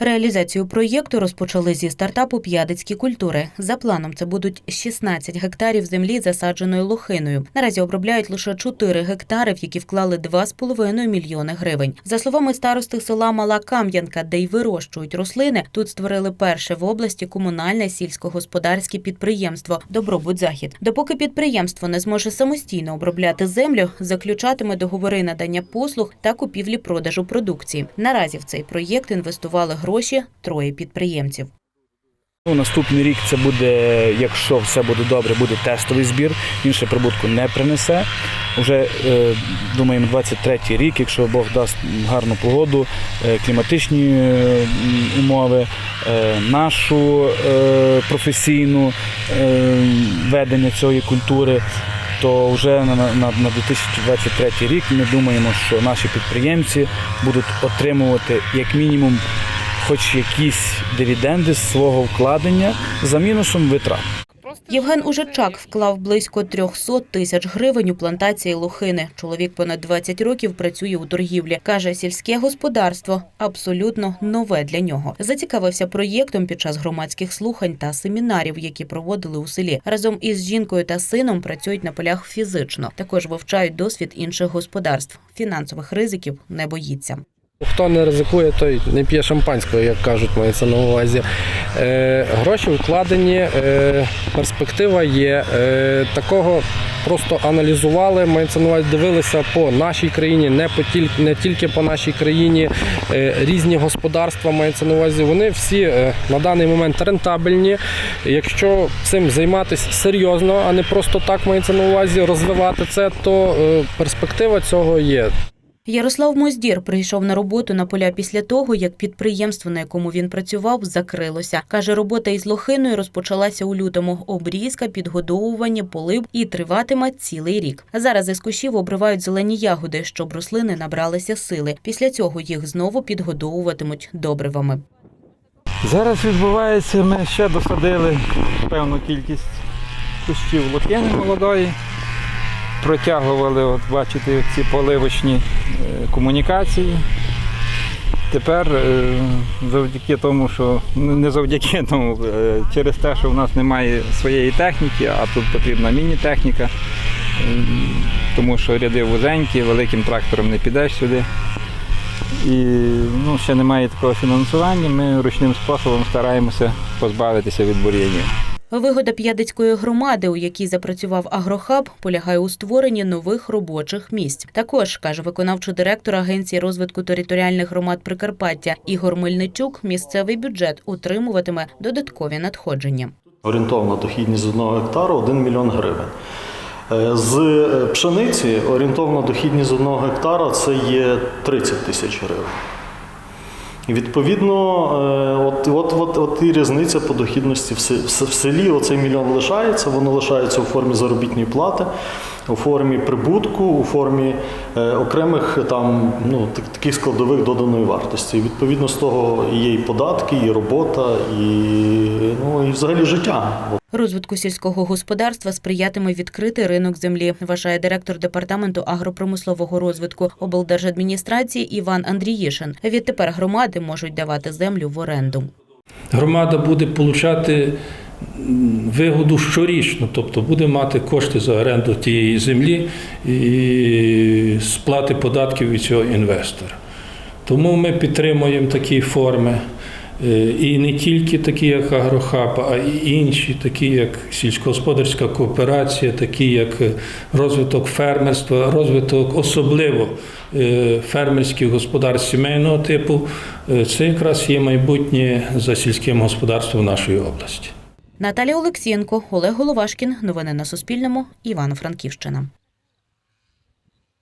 Реалізацію проєкту розпочали зі стартапу «П'ядицькі культури. За планом, це будуть 16 гектарів землі, засадженої лохиною. Наразі обробляють лише 4 гектари, в які вклали 2,5 мільйони гривень. За словами старости села Мала Кам'янка, де й вирощують рослини, тут створили перше в області комунальне сільськогосподарське підприємство Добробут Захід. Допоки підприємство не зможе самостійно обробляти землю, заключатиме договори надання послуг та купівлі-продажу продукції. Наразі в цей проєкт інвестували гроші троє підприємців. Ну, наступний рік це буде, якщо все буде добре, буде тестовий збір. Він ще прибутку не принесе. Уже е, думаємо, 23-й рік, якщо Бог дасть гарну погоду, е, кліматичні е, умови, е, нашу е, професійну е, ведення цієї культури. То вже на, на, на 2023 рік ми думаємо, що наші підприємці будуть отримувати як мінімум хоч якісь дивіденди з свого вкладення за мінусом витрат. Євген Ужачак вклав близько 300 тисяч гривень у плантації лохини. Чоловік понад 20 років працює у торгівлі. Каже, сільське господарство абсолютно нове для нього. Зацікавився проєктом під час громадських слухань та семінарів, які проводили у селі. Разом із жінкою та сином працюють на полях фізично. Також вивчають досвід інших господарств. Фінансових ризиків не боїться. Хто не ризикує, той не п'є шампанського, як кажуть, мається на увазі. Е, гроші вкладені, е, перспектива є. Е, такого просто аналізували, мається на увазі, дивилися по нашій країні, не, по тільки, не тільки по нашій країні. Е, різні господарства мається на увазі. Вони всі е, на даний момент рентабельні. Якщо цим займатися серйозно, а не просто так мається на увазі розвивати це, то е, перспектива цього є. Ярослав Моздір прийшов на роботу на поля після того, як підприємство, на якому він працював, закрилося. Каже, робота із лохиною розпочалася у лютому. Обрізка, підгодовування, полив і триватиме цілий рік. Зараз із кущів обривають зелені ягоди, щоб рослини набралися сили. Після цього їх знову підгодовуватимуть добривами. Зараз відбувається, ми ще досадили певну кількість кущів лохини молодої. Протягували, от бачите, ці поливочні е, комунікації. Тепер е, завдяки тому, що ну, не завдяки тому, е, через те, що в нас немає своєї техніки, а тут потрібна міні-техніка, тому що ряди вузенькі, великим трактором не підеш сюди. І ну, ще немає такого фінансування. Ми ручним способом стараємося позбавитися від бур'янів. Вигода п'ядицької громади, у якій запрацював агрохаб, полягає у створенні нових робочих місць. Також каже виконавчий директор Агенції розвитку територіальних громад Прикарпаття Ігор Мельничук. Місцевий бюджет утримуватиме додаткові надходження. Орієнтовна дохідність з одного гектару 1 мільйон гривень. Е, З е, пшениці орієнтовна дохідність з одного гектара це є 30 тисяч гривень. Відповідно, е, от, от, от, от і різниця по дохідності в селі. Оцей мільйон лишається, воно лишається у формі заробітної плати, у формі прибутку, у формі е, окремих там ну так- таких складових доданої вартості. І відповідно з того є і податки, і робота, і ну і взагалі життя. Розвитку сільського господарства сприятиме відкритий ринок землі, вважає директор департаменту агропромислового розвитку облдержадміністрації Іван Андріїшин. Відтепер громади можуть давати землю в оренду. громада буде отримати вигоду щорічно, тобто буде мати кошти за оренду тієї землі і сплати податків від цього інвестора. Тому ми підтримуємо такі форми. Е, І не тільки такі, як Агрохаб, а й інші, такі як сільськогосподарська кооперація, такі як розвиток фермерства, розвиток особливо е, фермерських господарств сімейного типу. Е, Це якраз є майбутнє за сільським господарством нашої області. Наталія Олексієнко, Олег Головашкін. Новини на Суспільному. Івано-Франківщина.